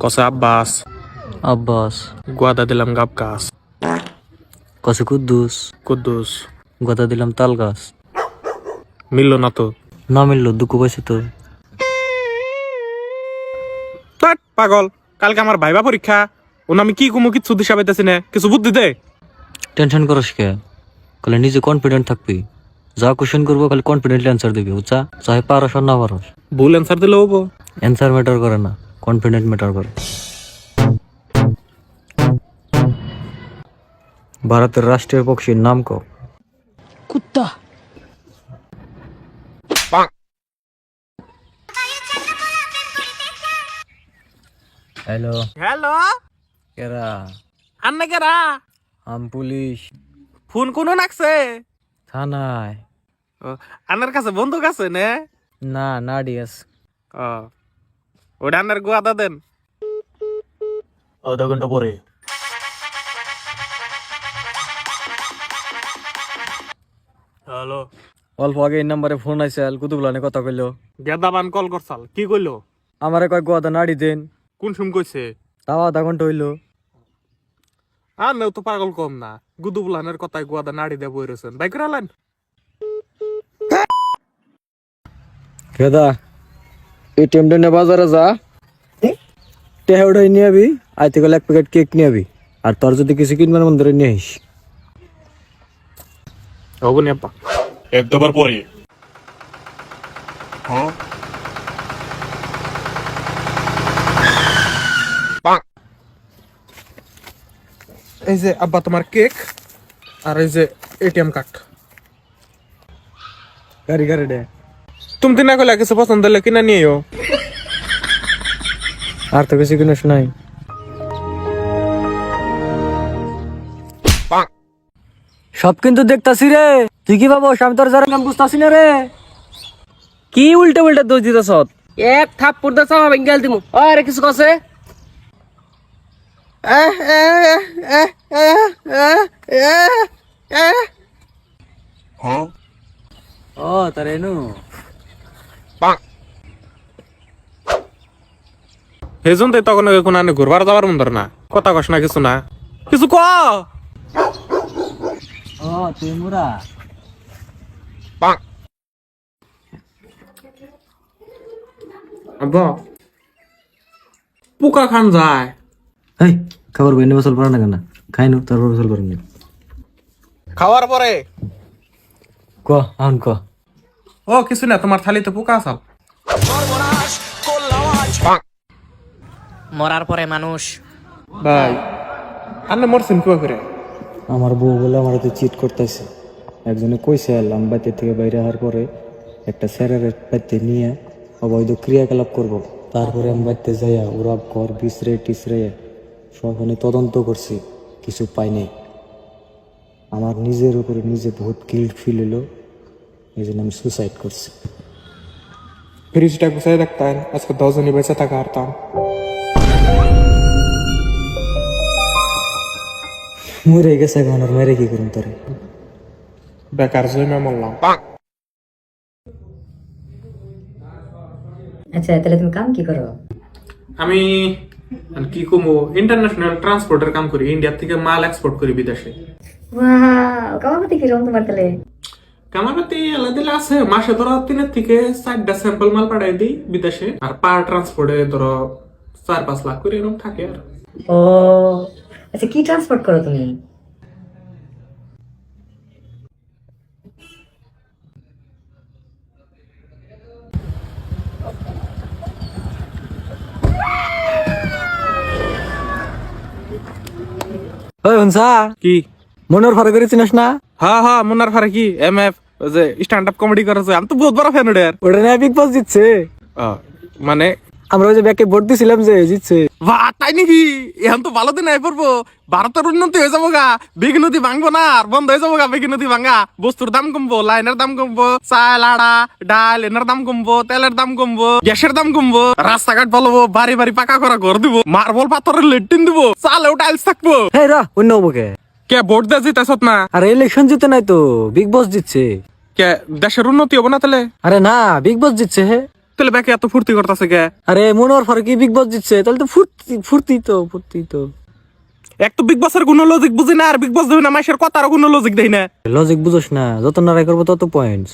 কসে আব্বাস। আব্বাস। গুয়াদা দিলাম গাব গাছ। কসে কুদ্দুস। কুদ্দুস। গদা দিলাম তাল গাছ। মিলল না তো। না মিললো দুঃখ পাইছে তো। পাগল। কালকে আমার ভাইবা পরীক্ষা। ওন আমি কি কুমু কিচ্ছু দিশা পাইতেছি না? কিছু বুদ্ধি দে। টেনশন করস কে? কালে নিজে কনফিডেন্ট থাকবি। যা কোশ্চেন করব খালি কনফিডেন্টলি অ্যান্সার দিবি বুঝছা? চাহে পারস আর না পারস। ভুল অ্যান্সার দিলে হব। অ্যান্সার ম্যাটার করে না। কনফিডেন্ট ম্যাটার করে। ভারতের রাষ্ট্রীয় পক্ষীর নাম কো কুত্তা। হ্যালো হ্যালো কেরা? আন্না কেরা? আম পুলিশ। ফোন কোনো নাকছে? থানায়। আনার কাছে বন্দুক আছে নে? না না ডিএস। ও। ওটা আনার গুয়াদা দেন। আধা ঘণ্টা পরে। হ্যালো। অল্প আগে এই নাম্বারে ফোন আইসেল কুতুবলানে কথা কইলো। গেদাবান কল করছাল কি কইলো? আমারে কয় গোয়াদা নাড়ি দেন। কোন সুম কইছে? তাও আধা ঘণ্টা হইল। আর নেও তো পাগল কম না গুদুবলানের কথায় গুয়াদা নাড়ি দিয়ে বই রয়েছেন বাইক রালেন কেদা এটিএম টা বাজারে যা। টেহা উঠাই নিয়ে আবি আইতে গেলে এক প্যাকেট কেক নিয়ে আবি। আর তোর যদি কিছু কিনবার মন ধরে নিয়ে আইস। হব নি আব্বা। এক দুবার পরে। হ্যাঁ। এই যে আব্বা তোমার কেক আর এই যে এটিএম কার্ড গাড়ি গাড়ি ডে তুমি তিনা কইলা কিছু পছন্দ হলে কিনা নিও আর তো কিছু কিনিস নাই। সব কিন্তু দেখতাছি রে। তুই কি ভাবো আমি তোর যারা নাম বুঝতাছি না রে? কি উল্টা উল্টা দোষ দিতেছ? এক থাপ পড়তে চাও বেঙ্গাল দিমু। আরে কিছু কছে হ্যাঁ ও তার এনু। হেজন তো তখন কোন আনে ঘুরবার যাবার মন না। কথা কস না কিছু না। কিছু ক। ও তুই মুরা আব্বা। পোকা খান যায়। এই খাবার বাইনে বসল পারা না কেন? খাই নো তারপর বসল পারেন খাওয়ার পরে ক আন ক। ও কিছু না তোমার থালিতে পোকা আসাল মরার পরে মানুষ। ভাই আন্নে মরছেন কি করে? আমার বউ বলে আমার হাতে চিট করতেছে। একজনে কইছে এলাম বাড়িতে থেকে বাইরে হওয়ার পরে একটা স্যারের বাড়িতে নিয়ে অবৈধ ক্রিয়াকলাপ করব। তারপরে আমি বাড়িতে যাইয়া ওরা ঘর বিছরে টিসরে সবখানে তদন্ত করছি। কিছু পাই নাই। আমার নিজের উপরে নিজে বহুত গিল্ট ফিল হলো এই জন্য আমি সুসাইড করছি ফ্রিজটা গুছাই দেখতেন আজকে দশজনই বেঁচে থাকা হারতাম মরে গেছে এখন আর মেরে কি করুন তোরে বেকার জমে মরলাম আচ্ছা তাহলে তুমি কাম কি করো আমি আর কি কমো ইন্টারন্যাশনাল ট্রান্সপোর্টের কাম করি ইন্ডিয়া থেকে মাল এক্সপোর্ট করি বিদেশে ওয়াও কামাপতি কীরকম তোমার তাহলে কামাপাতি আলাদা আছে। মাসে ধরো তিনের থেকে চারটা স্যাম্পল মাল পাঠাই দিই বিদেশে। আর পার ট্রান্সপোর্টে ধরো চার পাঁচ লাখ করে এরকম থাকে আর। ও আচ্ছা কি ট্রান্সপোর্ট করো তুমি? ওই হনসা কি? মনের ফারে করে চিনিস না? হ্যাঁ হ্যাঁ মুন্নার ফারে কি? এম এফ যে স্ট্যান্ড আপ কমেডি করেছে আমি তো বহুত বড় ফ্যান ওটার ওটা না বিগ বস জিতছে। মানে? আমরা ওই যে ব্যাকে ভোট দিছিলাম যে জিতছে। বা তাই নাকি? এখন তো ভালো দিন পড়ব। ভারতের উন্নতি হয়ে যাব গা বেগ নদী ভাঙবো না আর বন্ধ হয়ে যাব গা বেগ নদী ভাঙা। বস্তুর দাম কমবো লাইনের দাম কমবো চাল আড়া ডাল এনার দাম কমবো তেলের দাম কমবো গ্যাসের দাম কমবো। রাস্তাঘাট বলব বাড়ি বাড়ি পাকা করা ঘর দিব মার্বল পাথরের লেট্টিন দিব চালেও টাইলস থাকব। হ্যাঁ রা অন্য হবকে কে? ভোট দিয়ে জিতেছত না? আর ইলেকশন জিতে নাই তো বিগ বস জিতছে। কে দেশের উন্নতি হব না তাহলে? আরে না বিগ বস জিতছে হে। তাহলে ব্যাকে এত ফুর্তি করতেছে কে? আরে মনোহর ফারুকি বিগ বস জিতছে তাহলে তো ফুর্তি ফুর্তি তো ফুর্তি তো। এক তো বিগ বসের কোনো লজিক বুঝি না আর বিগ বস দেবে না মাসের কথারও কোনো লজিক দেয় না। লজিক বুঝোস না যত নারাই করব তত পয়েন্টস